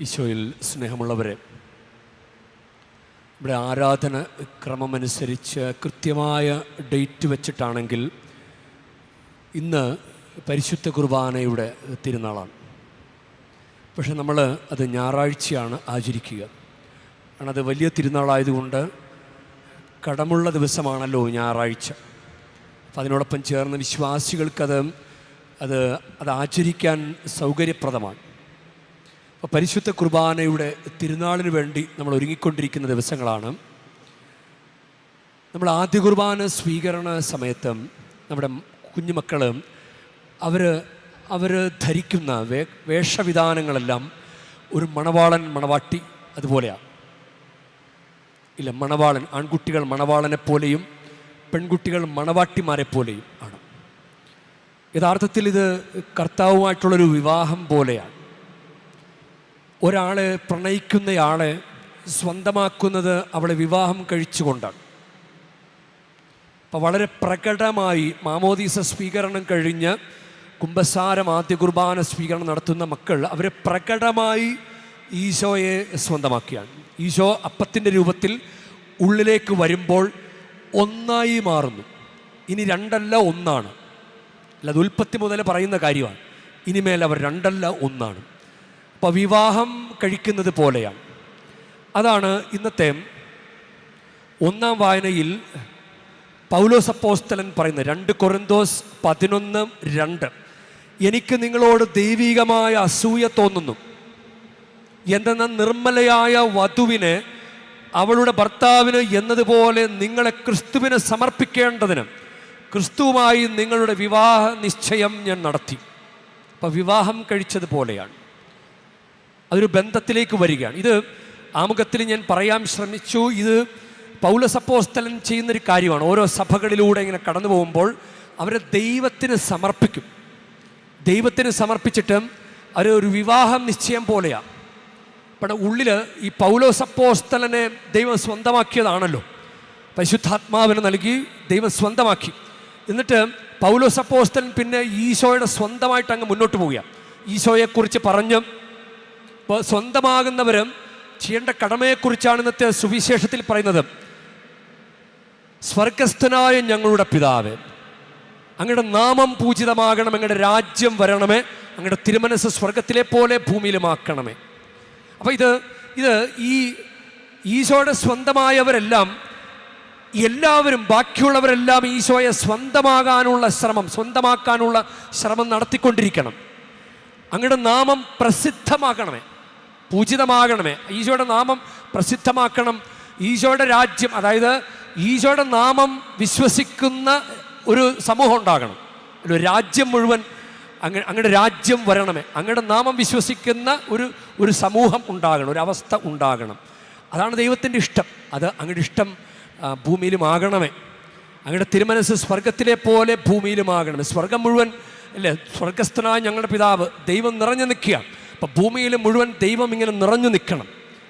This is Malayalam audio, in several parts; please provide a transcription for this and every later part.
ഈശോയിൽ സ്നേഹമുള്ളവരെ ഇവിടെ ആരാധന ക്രമമനുസരിച്ച് കൃത്യമായ ഡേറ്റ് വെച്ചിട്ടാണെങ്കിൽ ഇന്ന് പരിശുദ്ധ കുർബാനയുടെ തിരുനാളാണ്. പക്ഷെ നമ്മൾ അത് ഞായറാഴ്ചയാണ് ആചരിക്കുക. കാരണം അത് വലിയ തിരുനാളായതുകൊണ്ട് കടമുള്ള ദിവസമാണല്ലോ ഞായറാഴ്ച. അപ്പം അതിനോടൊപ്പം ചേർന്ന് വിശ്വാസികൾക്കത് അത് അത് ആചരിക്കാൻ സൗകര്യപ്രദമാണ്. അപ്പോൾ പരിശുദ്ധ കുർബാനയുടെ തിരുനാളിന് വേണ്ടി നമ്മൾ ഒരുങ്ങിക്കൊണ്ടിരിക്കുന്ന ദിവസങ്ങളാണ്. നമ്മൾ ആദ്യ കുർബാന സ്വീകരണ സമയത്ത് നമ്മുടെ കുഞ്ഞുമക്കൾ അവർ അവർ ധരിക്കുന്ന വേ വേഷവിധാനങ്ങളെല്ലാം ഒരു മണവാളൻ മണവാട്ടി അതുപോലെയാണ് ഇല്ല മണവാളൻ ആൺകുട്ടികൾ മണവാളനെ പോലെയും പെൺകുട്ടികൾ മണവാട്ടിമാരെ പോലെയും ആണ്. യഥാർത്ഥത്തിൽ ഇത് കർത്താവുമായിട്ടുള്ളൊരു വിവാഹം പോലെയാണ്. ഒരാളെ പ്രണയിക്കുന്നയാളെ സ്വന്തമാക്കുന്നത് അവളെ വിവാഹം കഴിച്ചുകൊണ്ടാണ്. അപ്പോൾ വളരെ പ്രകടമായി മാമോദീസ സ്വീകരണം കഴിഞ്ഞ് കുംഭസാരം ആദ്യ കുർബാന സ്വീകരണം നടത്തുന്ന മക്കൾ അവരെ പ്രകടമായി ഈശോയെ സ്വന്തമാക്കിയാണ്. ഈശോ അപ്പത്തിന്റെ രൂപത്തിൽ ഉള്ളിലേക്ക് വരുമ്പോൾ ഒന്നായി മാറുന്നു. ഇനി രണ്ടല്ല ഒന്നാണ്. അല്ല ഉൽപ്പത്തി മുതൽ പറയുന്ന കാര്യമാണ്. ഇനിമേൽ അവർ രണ്ടല്ല ഒന്നാണ്. അപ്പോൾ വിവാഹം കഴിക്കുന്നത് പോലെയാണ്. അതാണ് ഇന്നത്തെ ഒന്നാം വായനയിൽ പൗലോസ് അപ്പോസ്തലൻ പറയുന്നത്. രണ്ട് കൊറിന്തോസ് പതിനൊന്ന് രണ്ട്. എനിക്ക് നിങ്ങളോട് ദൈവികമായ അസൂയ തോന്നുന്നു. എന്തെന്ന നിർമ്മലയായ വധുവിന് അവളുടെ ഭർത്താവിന് എന്നതുപോലെ നിങ്ങളെ ക്രിസ്തുവിന് സമർപ്പിക്കേണ്ടതിന് ക്രിസ്തുവുമായി നിങ്ങളുടെ വിവാഹ നിശ്ചയം ഞാൻ നടത്തി. അപ്പം വിവാഹം കഴിച്ചതുപോലെയാണ് അതൊരു ബന്ധത്തിലേക്ക് വരികയാണ്. ഇത് ആമുഖത്തിൽ ഞാൻ പറയാൻ ശ്രമിച്ചു. ഇത് പൗലസപ്പോസ്തലൻ ചെയ്യുന്നൊരു കാര്യമാണ്. ഓരോ സഭകളിലൂടെ ഇങ്ങനെ കടന്നു പോകുമ്പോൾ അവരെ ദൈവത്തിന് സമർപ്പിക്കും. ദൈവത്തിന് സമർപ്പിച്ചിട്ട് അവർ ഒരു വിവാഹം നിശ്ചയം പോലെയാണ് അപ്പം ഉള്ളിൽ ഈ പൗലോസപ്പോസ്തലനെ ദൈവം സ്വന്തമാക്കിയതാണല്ലോ. പരിശുദ്ധാത്മാവിന് നൽകി ദൈവം സ്വന്തമാക്കി. എന്നിട്ട് പൗലോസപ്പോസ്തലൻ പിന്നെ ഈശോയുടെ സ്വന്തമായിട്ട് അങ്ങ് മുന്നോട്ട് പോവുകയാണ് ഈശോയെക്കുറിച്ച് പറഞ്ഞ് സ്വന്തമാകുന്നവരും ചെയ്യേണ്ട കടമയെക്കുറിച്ചാണ് ഇന്നത്തെ സുവിശേഷത്തിൽ പറയുന്നത്. സ്വർഗസ്ഥനായ ഞങ്ങളുടെ പിതാവ് അങ്ങയുടെ നാമം പൂജിതമാകണം അങ്ങയുടെ രാജ്യം വരണമേ അങ്ങയുടെ തിരുമനസ് സ്വർഗത്തിലെ പോലെ ഭൂമിയിലുമാക്കണമേ. അപ്പോൾ ഇത് ഇത് ഈ ഈശോയുടെ സ്വന്തമായവരെല്ലാം എല്ലാവരും ബാക്കിയുള്ളവരെല്ലാം ഈശോയെ സ്വന്തമാകാനുള്ള ശ്രമം സ്വന്തമാക്കാനുള്ള ശ്രമം നടത്തിക്കൊണ്ടിരിക്കണം. അങ്ങയുടെ നാമം പ്രസിദ്ധമാക്കണമേ പൂജിതമാകണമേ. ഈശോയുടെ നാമം പ്രസിദ്ധമാക്കണം. ഈശോയുടെ രാജ്യം അതായത് ഈശോയുടെ നാമം വിശ്വസിക്കുന്ന ഒരു സമൂഹം ഉണ്ടാകണം. ഒരു രാജ്യം മുഴുവൻ അങ്ങ അങ്ങയുടെ രാജ്യം വരണമേ. അങ്ങയുടെ നാമം വിശ്വസിക്കുന്ന ഒരു ഒരു സമൂഹം ഉണ്ടാകണം ഒരു അവസ്ഥ ഉണ്ടാകണം. അതാണ് ദൈവത്തിന്റെ ഇഷ്ടം. അത് അങ്ങയുടെ ഇഷ്ടം ഭൂമിയിലും ഭൂമിയിലുമാകണമേ. അങ്ങയുടെ തിരുമനസ് സ്വർഗത്തിലെ പോലെ ഭൂമിയിലും ഭൂമിയിലുമാകണമേ. സ്വർഗം മുഴുവൻ അല്ലേ സ്വർഗസ്ഥനായ ഞങ്ങളുടെ പിതാവ് ദൈവം നിറഞ്ഞു നിൽക്കുകയാണ്. അപ്പം ഭൂമിയിൽ മുഴുവൻ ദൈവം ഇങ്ങനെ നിറഞ്ഞു നിൽക്കണം.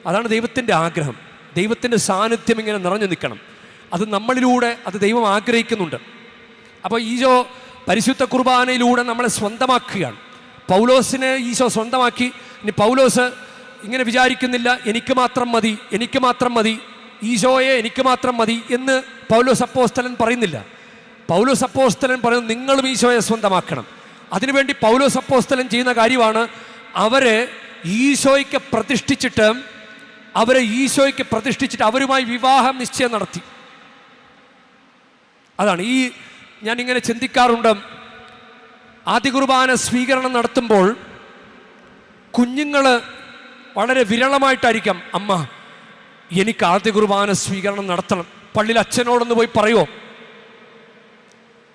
അതാണ് ദൈവത്തിന്റെ ആഗ്രഹം. ദൈവത്തിന്റെ സാന്നിധ്യം ഇങ്ങനെ നിറഞ്ഞു നിൽക്കണം. അത് നമ്മളിലൂടെ അത് ദൈവം ആഗ്രഹിക്കുന്നുണ്ട്. അപ്പോൾ ഈശോ പരിശുദ്ധ കുർബാനയിലൂടെ നമ്മളെ സ്വന്തമാക്കുകയാണ്. പൗലോസിനെ ഈശോ സ്വന്തമാക്കി. ഇനി പൗലോസ് ഇങ്ങനെ വിചാരിക്കുന്നില്ല എനിക്ക് മാത്രം മതി എനിക്ക് മാത്രം മതി ഈശോയെ എനിക്ക് മാത്രം മതി എന്ന് പൗലോസ് അപ്പോസ്തലൻ പറയുന്നില്ല. പൗലോസ് അപ്പോസ്തലൻ പറയുന്നത് നിങ്ങളും ഈശോയെ സ്വന്തമാക്കണം. അതിനുവേണ്ടി പൗലോസ് അപ്പോസ്തലൻ ചെയ്യുന്ന കാര്യമാണ് അവരെ ഈശോയ്ക്ക് പ്രതിഷ്ഠിച്ചിട്ട് അവരെ ഈശോയ്ക്ക് പ്രതിഷ്ഠിച്ചിട്ട് അവരുമായി വിവാഹം നിശ്ചയം നടത്തി. അതാണ്. ഈ ഞാനിങ്ങനെ ചിന്തിക്കാറുണ്ട്. ആദ്യ കുർബാന സ്വീകരണം നടത്തുമ്പോൾ കുഞ്ഞുങ്ങൾ വളരെ വിരളമായിട്ടായിരിക്കാം അമ്മ എനിക്ക് ആദ്യ കുർബാന സ്വീകരണം നടത്തണം. പള്ളിയിൽ അച്ഛനോടൊന്ന് പോയി പറയുമോ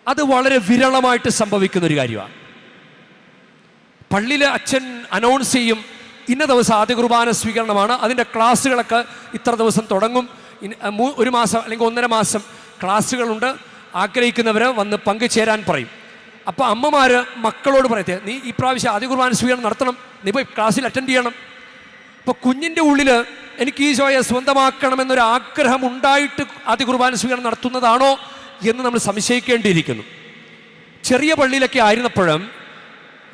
അത് വളരെ വിരളമായിട്ട് സംഭവിക്കുന്ന ഒരു കാര്യമാണ്. പള്ളിയിൽ അച്ഛൻ അനൗൺസ് ചെയ്യും ഇന്ന ദിവസം ആദ്യ കുർബാന സ്വീകരണമാണ് അതിന്റെ ക്ലാസ്സുകളൊക്കെ ഇത്ര ദിവസം തുടങ്ങും. ഒരു മാസം അല്ലെങ്കിൽ ഒന്നര മാസം ക്ലാസ്സുകളുണ്ട്. ആഗ്രഹിക്കുന്നവർ വന്ന് പങ്കുചേരാൻ പറയും. അപ്പോൾ അമ്മമാർ മക്കളോട് പറയത്തെ നീ ഈ പ്രാവശ്യം ആദ്യ കുർബാന സ്വീകരണം നടത്തണം നീ പോയി ക്ലാസ്സിൽ അറ്റൻഡ് ചെയ്യണം. അപ്പോൾ കുഞ്ഞിന്റെ ഉള്ളിൽ എനിക്ക് ഈ ഈശോയെ സ്വന്തമാക്കണമെന്നൊരു ആഗ്രഹം ഉണ്ടായിട്ട് ആദ്യ കുർബാന സ്വീകരണം നടത്തുന്നതാണോ? എന്ന് നമ്മൾ സംശയിക്കേണ്ടിയിരിക്കുന്നു. ചെറിയ പള്ളിയിലൊക്കെ ആയിരുന്നപ്പോഴും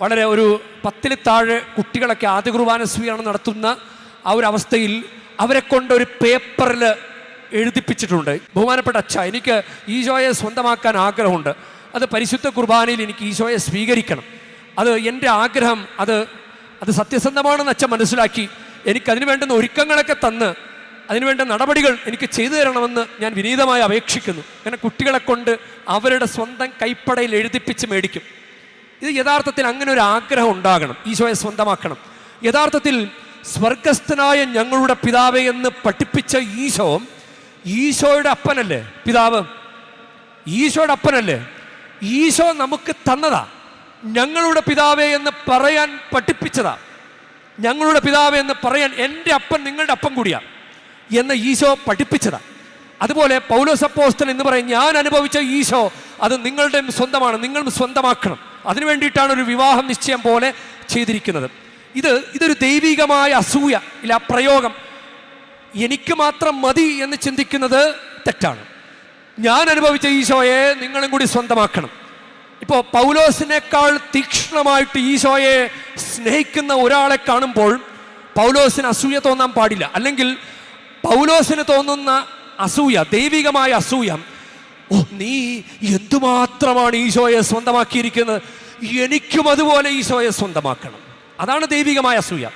വളരെ ഒരു പത്തിൽ താഴെ കുട്ടികളൊക്കെ ആദ്യ കുർബാന സ്വീകരണം നടത്തുന്ന ആ ഒരു അവസ്ഥയിൽ അവരെ കൊണ്ട് ഒരു പേപ്പറിൽ എഴുതിപ്പിച്ചിട്ടുണ്ട്. ബഹുമാനപ്പെട്ട അച്ഛ എനിക്ക് ഈശോയെ സ്വന്തമാക്കാൻ ആഗ്രഹമുണ്ട്. അത് പരിശുദ്ധ കുർബാനയിൽ എനിക്ക് ഈശോയെ സ്വീകരിക്കണം. അത് എന്റെ ആഗ്രഹം അത് അത് സത്യസന്ധമാണെന്ന് അച്ഛൻ മനസ്സിലാക്കി. എനിക്ക് അതിന് വേണ്ടുന്ന ഒരുക്കങ്ങളൊക്കെ തന്ന് അതിനുവേണ്ട നടപടികൾ എനിക്ക് ചെയ്തു തരണമെന്ന് ഞാൻ വിനീതമായി അപേക്ഷിക്കുന്നു. അങ്ങനെ കുട്ടികളെ കൊണ്ട് അവരുടെ സ്വന്തം കൈപ്പടയിൽ എഴുതിപ്പിച്ച് മേടിക്കും. ഇത് യഥാർത്ഥത്തിൽ അങ്ങനെ ഒരു ആഗ്രഹം ഉണ്ടാകണം. ഈശോയെ സ്വന്തമാക്കണം. യഥാർത്ഥത്തിൽ സ്വർഗസ്ഥനായ ഞങ്ങളുടെ പിതാവ് എന്ന് പഠിപ്പിച്ച ഈശോ ഈശോയുടെ അപ്പനല്ലേ പിതാവ്? ഈശോയുടെ അപ്പനല്ലേ? ഈശോ നമുക്ക് തന്നതാ. ഞങ്ങളുടെ പിതാവേ എന്ന് പറയാൻ പഠിപ്പിച്ചതാ. ഞങ്ങളുടെ പിതാവേ എന്ന് പറയാൻ എന്റെ അപ്പൻ നിങ്ങളുടെ അപ്പൻ കൂടിയാ എന്ന് ഈശോ പഠിപ്പിച്ചതാ. അതുപോലെ പൗലോസ് അപ്പോസ്തലൻ എന്ന് പറയും ഞാൻ അനുഭവിച്ച ഈശോ അത് നിങ്ങളുടെയും സ്വന്തമാണ് നിങ്ങളും സ്വന്തമാക്കണം. അതിനു വേണ്ടിയിട്ടാണ് ഒരു വിവാഹം നിശ്ചയം പോലെ ചെയ്തിരിക്കുന്നത്. ഇത് ഇതൊരു ദൈവികമായ അസൂയ ഇല്ല പ്രയോഗം. എനിക്ക് മാത്രം മതി എന്ന് ചിന്തിക്കുന്നത് തെറ്റാണ്. ഞാൻ അനുഭവിച്ച ഈശോയെ നിങ്ങളും കൂടി സ്വന്തമാക്കണം. ഇപ്പോൾ പൗലോസിനേക്കാൾ തീക്ഷ്ണമായിട്ട് ഈശോയെ സ്നേഹിക്കുന്ന ഒരാളെ കാണുമ്പോൾ പൗലോസിന് അസൂയ തോന്നാൻ പാടില്ല. അല്ലെങ്കിൽ പൗലോസിന് തോന്നുന്ന അസൂയ ദൈവികമായ അസൂയ നീ എന്തുമാത്രമാണ് ഈശോയെ സ്വന്തമാക്കിയിരിക്കുന്നത്? എനിക്കും അതുപോലെ ഈശോയെ സ്വന്തമാക്കണം. അതാണ് ദൈവികമായ അസൂയ.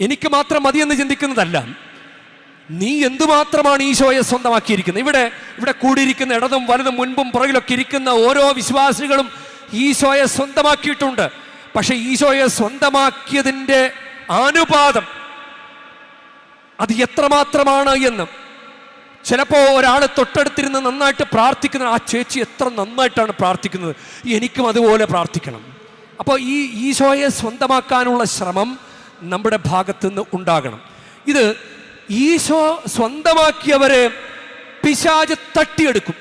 എനിക്ക് മാത്രം മതിയെന്ന് ചിന്തിക്കുന്നതല്ല. നീ എന്തുമാത്രമാണ് ഈശോയെ സ്വന്തമാക്കിയിരിക്കുന്നത്? ഇവിടെ ഇവിടെ കൂടിയിരിക്കുന്ന ഇടതും വലതും മുൻപും പുറകിലൊക്കെ ഇരിക്കുന്ന ഓരോ വിശ്വാസികളും ഈശോയെ സ്വന്തമാക്കിയിട്ടുണ്ട്. പക്ഷെ ഈശോയെ സ്വന്തമാക്കിയതിന്റെ ആനുപാതം അത് എത്രമാത്രമാണ് എന്ന് ചിലപ്പോൾ ഒരാൾ തൊട്ടടുത്തിരുന്ന് നന്നായിട്ട് പ്രാർത്ഥിക്കുന്ന ആ ചേച്ചി എത്ര നന്നായിട്ടാണ് പ്രാർത്ഥിക്കുന്നത്. എനിക്കും അതുപോലെ പ്രാർത്ഥിക്കണം. അപ്പോൾ ഈ ഈശോയെ സ്വന്തമാക്കാനുള്ള ശ്രമം നമ്മുടെ ഭാഗത്തു നിന്ന് ഉണ്ടാകണം. ഇത് ഈശോ സ്വന്തമാക്കിയവരെ പിശാജ് തട്ടിയെടുക്കും.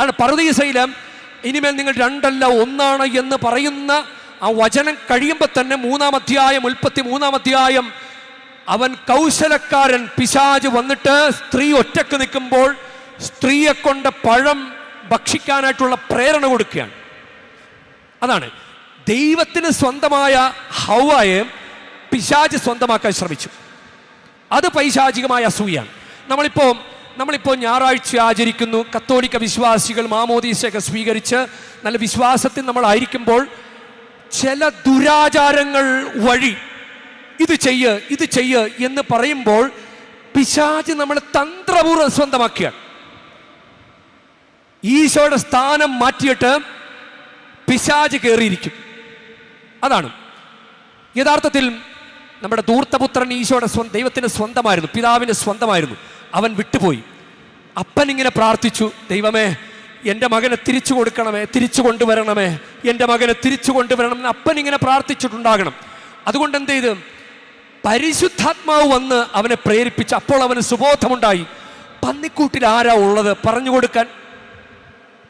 ആണ് പർദീസയിലും ഇനിമേൽ നിങ്ങൾ രണ്ടല്ല ഒന്നാണ് എന്ന് പറയുന്ന ആ വചനം കഴിയുമ്പോൾ തന്നെ മൂന്നാം അധ്യായം ഉൽപ്പത്തി മൂന്നാം അധ്യായം അവൻ കൗശലക്കാരൻ പിശാജ് വന്നിട്ട് സ്ത്രീ ഒറ്റയ്ക്ക് നിൽക്കുമ്പോൾ സ്ത്രീയെ കൊണ്ട് പഴം ഭക്ഷിക്കാനായിട്ടുള്ള പ്രേരണ കൊടുക്കുകയാണ്. അതാണ്. ദൈവത്തിന് സ്വന്തമായ ഹൗവായെ പിശാജ് സ്വന്തമാക്കാൻ ശ്രമിച്ചു. അത് പൈശാചികമായ അസൂയാണ് നമ്മളിപ്പോൾ നമ്മളിപ്പോൾ ഞായറാഴ്ച ആചരിക്കുന്നു. കത്തോലിക്ക വിശ്വാസികൾ മാമോദീസയൊക്കെ സ്വീകരിച്ച് നല്ല വിശ്വാസത്തിൽ നമ്മളായിരിക്കുമ്പോൾ ചില ദുരാചാരങ്ങൾ വഴി ഇത് ചെയ്യ് ഇത് ചെയ്യ് എന്ന് പറയുമ്പോൾ പിശാജ് നമ്മൾ തന്ത്രപൂർവം സ്വന്തമാക്കിയാണ്. ഈശോയുടെ സ്ഥാനം മാറ്റിയിട്ട് പിശാജ് കയറിയിരിക്കും. അതാണ്. യഥാർത്ഥത്തിൽ നമ്മുടെ ധൂർത്തപുത്രൻ ഈശോയുടെ സ്വ ദൈവത്തിന് സ്വന്തമായിരുന്നു പിതാവിന് സ്വന്തമായിരുന്നു. അവൻ വിട്ടുപോയി. അപ്പൻ ഇങ്ങനെ പ്രാർത്ഥിച്ചു ദൈവമേ എന്റെ മകനെ തിരിച്ചു കൊടുക്കണമേ തിരിച്ചു കൊണ്ടുവരണമേ എന്റെ മകനെ തിരിച്ചു കൊണ്ടുവരണം അപ്പൻ ഇങ്ങനെ പ്രാർത്ഥിച്ചിട്ടുണ്ടാകണം. അതുകൊണ്ട് എന്ത് ചെയ്ത്? പരിശുദ്ധാത്മാവ് വന്ന് അവനെ പ്രേരിപ്പിച്ച് അപ്പോൾ അവന് സുബോധമുണ്ടായി. പന്നിക്കൂട്ടിൽ ആരാ ഉള്ളത്? പറഞ്ഞു കൊടുക്കാൻ.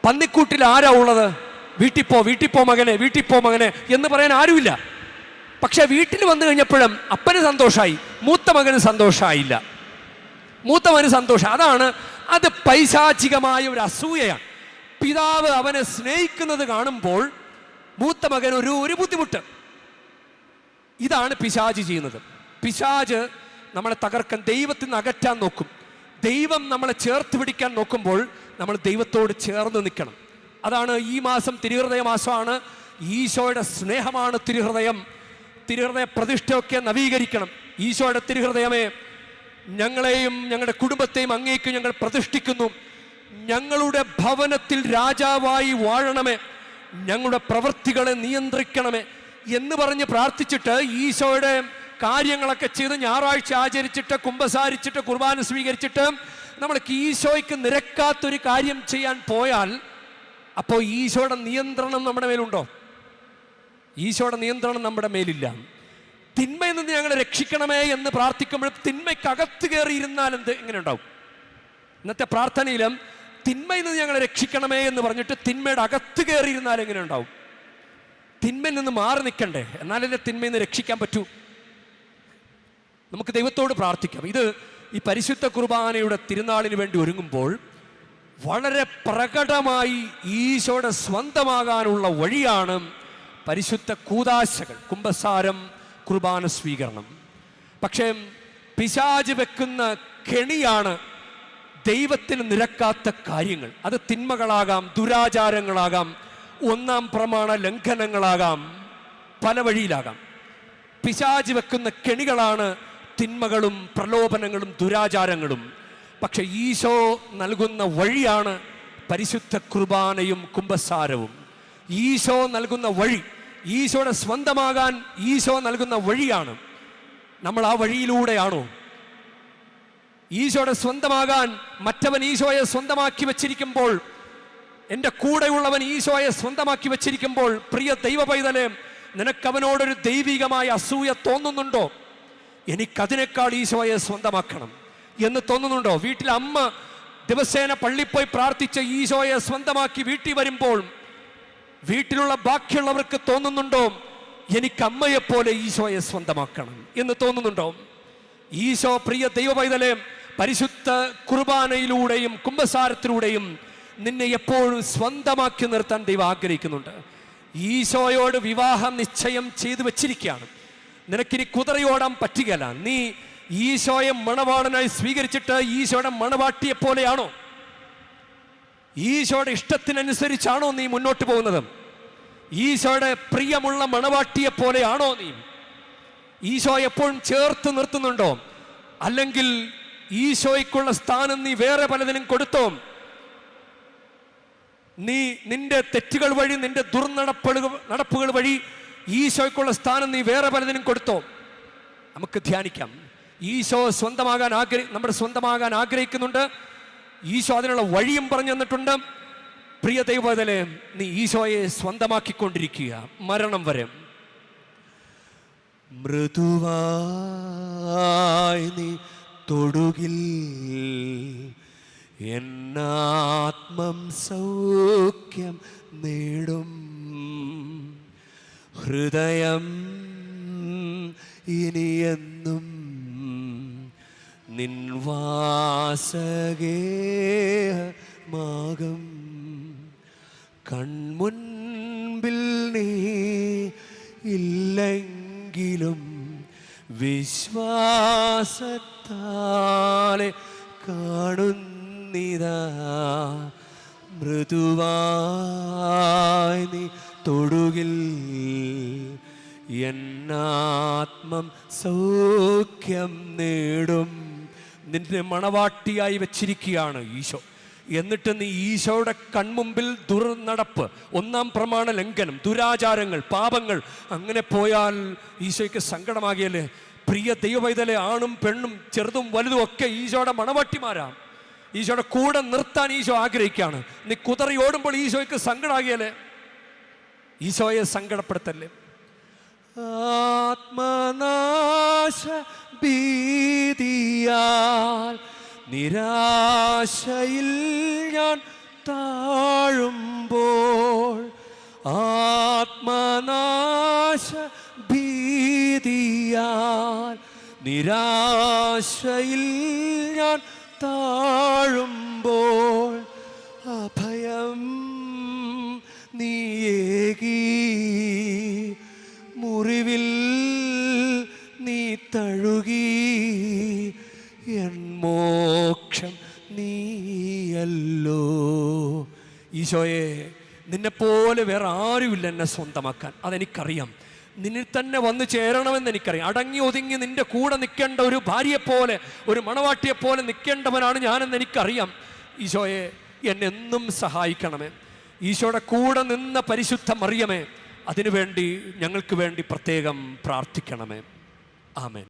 പന്നിക്കൂട്ടിൽ ആരാ ഉള്ളത്? വീട്ടിൽ പോ വീട്ടിൽ പോ മകനെ വീട്ടിൽ പോ മകനെ എന്ന് പറയാൻ ആരുമില്ല. പക്ഷെ വീട്ടിൽ വന്നു കഴിഞ്ഞപ്പോഴും അപ്പന് സന്തോഷമായി മൂത്ത മകന് സന്തോഷമായില്ല മൂത്ത മകന് സന്തോഷം. അതാണ് അത് പൈശാചികമായ ഒരു അസൂയയാണ്. പിതാവ് അവനെ സ്നേഹിക്കുന്നത് കാണുമ്പോൾ മൂത്ത മകൻ ഒരു ഒരു ബുദ്ധിമുട്ട്. ഇതാണ് പിശാചി ചെയ്യുന്നത്. പിശാജ് നമ്മളെ തകർക്കാൻ ദൈവത്തിൽ നിന്ന് അകറ്റാൻ നോക്കും. ദൈവം നമ്മളെ ചേർത്ത് പിടിക്കാൻ നോക്കുമ്പോൾ നമ്മൾ ദൈവത്തോട് ചേർന്ന് നിൽക്കണം. അതാണ് ഈ മാസം തിരുഹൃദയ മാസമാണ്. ഈശോയുടെ സ്നേഹമാണ് തിരുഹൃദയം. തിരുഹൃദയ പ്രതിഷ്ഠയൊക്കെ നവീകരിക്കണം. ഈശോയുടെ തിരുഹൃദയമേ ഞങ്ങളെയും ഞങ്ങളുടെ കുടുംബത്തെയും അങ്ങേക്ക് ഞങ്ങൾ പ്രതിഷ്ഠിക്കുന്നു. ഞങ്ങളുടെ ഭവനത്തിൽ രാജാവായി വാഴണമേ. ഞങ്ങളുടെ പ്രവൃത്തികളെ നിയന്ത്രിക്കണമേ എന്ന് പറഞ്ഞ് പ്രാർത്ഥിച്ചിട്ട് ഈശോയുടെ കാര്യങ്ങളൊക്കെ ചെയ്ത് ഞായറാഴ്ച ആചരിച്ചിട്ട് കുമ്പസാരിച്ചിട്ട് കുർബാന സ്വീകരിച്ചിട്ട് നമ്മൾ ഈശോയ്ക്ക് നിരക്കാത്തൊരു കാര്യം ചെയ്യാൻ പോയാൽ അപ്പോൾ ഈശോയുടെ നിയന്ത്രണം നമ്മുടെ മേലുണ്ടോ? ഈശോയുടെ നിയന്ത്രണം നമ്മുടെ മേലില്ല. തിന്മയിൽ നിന്ന് ഞങ്ങളെ രക്ഷിക്കണമേ എന്ന് പ്രാർത്ഥിക്കുമ്പോൾ തിന്മയ്ക്കകത്ത് കയറിയിരുന്നാൽ എന്ത് എങ്ങനെ ഉണ്ടാവും? ഇന്നത്തെ പ്രാർത്ഥനയിലും തിന്മയിൽ നിന്ന് ഞങ്ങളെ രക്ഷിക്കണമേ എന്ന് പറഞ്ഞിട്ട് തിന്മയുടെ അകത്ത് കയറിയിരുന്നാൽ എങ്ങനെ ഉണ്ടാവും? തിന്മയിൽ നിന്ന് മാറി നിൽക്കണ്ടേ? എന്നാലല്ലേ തിന്മയിൽ നിന്ന് രക്ഷിക്കാൻ പറ്റൂ. നമുക്ക് ദൈവത്തോട് പ്രാർത്ഥിക്കാം. ഇത് ഈ പരിശുദ്ധ കുർബാനയുടെ തിരുനാളിന് വേണ്ടി ഒരുങ്ങുമ്പോൾ വളരെ പ്രകടമായി ഈശോയുടെ സ്വന്തമാകാനുള്ള വഴിയാണ് പരിശുദ്ധ കൂതാശകൾ കുംഭസാരം കുർബാന സ്വീകരണം. പക്ഷേ പിശാജ് വെക്കുന്ന കെണിയാണ് ദൈവത്തിന് നിരക്കാത്ത കാര്യങ്ങൾ. അത് തിന്മകളാകാം ദുരാചാരങ്ങളാകാം ഒന്നാം പ്രമാണ ലംഘനങ്ങളാകാം പല വഴിയിലാകാം. പിശാജ് വെക്കുന്ന കെണികളാണ് തിന്മകളും പ്രലോഭനങ്ങളും ദുരാചാരങ്ങളും. പക്ഷെ ഈശോ നൽകുന്ന വഴിയാണ് പരിശുദ്ധ കുർബാനയും കുംഭസാരവും. ഈശോ നൽകുന്ന വഴി ഈശോയുടെ സ്വന്തമാകാൻ ഈശോ നൽകുന്ന വഴിയാണ്. നമ്മൾ ആ വഴിയിലൂടെയാണോ? ഈശോയുടെ സ്വന്തമാകാൻ മറ്റവൻ ഈശോയെ സ്വന്തമാക്കി വച്ചിരിക്കുമ്പോൾ എന്റെ കൂടെയുള്ളവൻ ഈശോയെ സ്വന്തമാക്കി വച്ചിരിക്കുമ്പോൾ പ്രിയ ദൈവ പൈതലെ നിനക്കവനോടൊരു ദൈവികമായ അസൂയ തോന്നുന്നുണ്ടോ? എനിക്കതിനേക്കാൾ ഈശോയെ സ്വന്തമാക്കണം എന്ന് തോന്നുന്നുണ്ടോ? വീട്ടിൽ അമ്മ ദിവസേന പള്ളിപ്പോയി പ്രാർത്ഥിച്ച് ഈശോയെ സ്വന്തമാക്കി വീട്ടിൽ വരുമ്പോൾ വീട്ടിലുള്ള ബാക്കിയുള്ളവർക്ക് തോന്നുന്നുണ്ടോ? എനിക്ക് അമ്മയെപ്പോലെ ഈശോയെ സ്വന്തമാക്കണം എന്ന് തോന്നുന്നുണ്ടോ? ഈശോ പ്രിയ ദൈവവൈതലെ പരിശുദ്ധ കുർബാനയിലൂടെയും കുംഭസാരത്തിലൂടെയും നിന്നെ എപ്പോഴും സ്വന്തമാക്കി നിർത്താൻ ദൈവം ആഗ്രഹിക്കുന്നുണ്ട്. ഈശോയോട് വിവാഹം നിശ്ചയം ചെയ്തു വെച്ചിരിക്കുകയാണ്. നിനക്കിനി കുതിരയോടാൻ പറ്റുകയല്ല. നീ ഈശോയെ മണവാളനായി സ്വീകരിച്ചിട്ട് ഈശോയുടെ മണവാട്ടിയെ പോലെയാണോ? ഈശോയുടെ ഇഷ്ടത്തിനനുസരിച്ചാണോ നീ മുന്നോട്ട് പോകുന്നത്? ഈശോയുടെ പ്രിയമുള്ള മണവാട്ടിയെ പോലെയാണോ നീ? ഈശോ എപ്പോഴും ചേർത്ത് നിർത്തുന്നുണ്ടോ? അല്ലെങ്കിൽ ഈശോയ്ക്കുള്ള സ്ഥാനം നീ വേറെ പലതിനും കൊടുത്തോ? നീ നിന്റെ തെറ്റുകൾ വഴി നിന്റെ ദുർനടപ്പുകൾ നടപ്പുകൾ വഴി ഈശോയ്ക്കുള്ള സ്ഥാനം നീ വേറെ പലതിനും കൊടുത്തോ? നമുക്ക് ധ്യാനിക്കാം. ഈശോ സ്വന്തമാകാൻ ആഗ്രഹി നമ്മുടെ സ്വന്തമാകാൻ ആഗ്രഹിക്കുന്നുണ്ട്. ഈശോ അതിനുള്ള വഴിയും പറഞ്ഞു തന്നിട്ടുണ്ട്. പ്രിയ ദൈവതലെ നീ ഈശോയെ സ്വന്തമാക്കിക്കൊണ്ടിരിക്കുക. മരണം വരെ. മൃദുവായി നീ തൊടുകിൽ എന്നാത്മം സൗഖ്യം നേടും. ഹൃദയം ഇനിയെന്നും നിൻവാസകേമാകും കൺമുൻപിൽ നീ ഇല്ലെങ്കിലും വിശ്വാസത്താലെ കാണുന്നിതാ. മൃദുവായി നീ തൊടുകിൽ എന്നാത്മം സൗഖ്യം നേടും. നിന്റെ മണവാട്ടിയായി വെച്ചിരിക്കുകയാണ് ഈശോ. എന്നിട്ട് നീ ഈശോയുടെ കൺമുമ്പിൽ ദുർനടപ്പ് ഒന്നാം പ്രമാണ ലംഘനം ദുരാചാരങ്ങൾ പാപങ്ങൾ അങ്ങനെ പോയാൽ ഈശോയ്ക്ക് സങ്കടമാകിയല്ലേ? പ്രിയ ദൈവവൈതലെ ആണും പെണ്ണും ചെറുതും വലുതും ഒക്കെ ഈശോയുടെ മണവാട്ടിമാരാണ് ഈശോയുടെ കൂടെ നിർത്താൻ ഈശോ ആഗ്രഹിക്കുകയാണ്. നീ കുതറി ഓടുമ്പോൾ ഈശോയ്ക്ക് സങ്കടമാകിയല്ലേ? ഈശോയെ സങ്കടപ്പെടുത്തല്ലേ? ആത്മനാശ ഭീതിയാൽ നിരാശയിൽ ഞാൻ താഴുമ്പോൾ ആത്മനാശ ഭീതിയാൽ നിരാശയിൽ ഞാൻ താഴുമ്പോൾ മോക്ഷം നീയല്ലോ. ഈശോയെ നിന്നെപ്പോലെ വേറെ ആരുമില്ല എന്നെ സ്വന്തമാക്കാൻ. അതെനിക്കറിയാം. നിന്നിൽ തന്നെ വന്നു ചേരണമെന്ന് എനിക്കറിയാം. അടങ്ങി ഒതുങ്ങി നിന്റെ കൂടെ നിൽക്കേണ്ട ഒരു ഭാര്യയെപ്പോലെ ഒരു മണവാട്ടിയെപ്പോലെ നിൽക്കേണ്ടവനാണ് ഞാനെന്ന് എനിക്കറിയാം. ഈശോയെ എന്നെന്നും സഹായിക്കണമേ. ഈശോയുടെ കൂടെ നിന്ന പരിശുദ്ധ മറിയമേ അതിനുവേണ്ടി ഞങ്ങൾക്ക് വേണ്ടി പ്രത്യേകം പ്രാർത്ഥിക്കണമേ. ആമേൻ.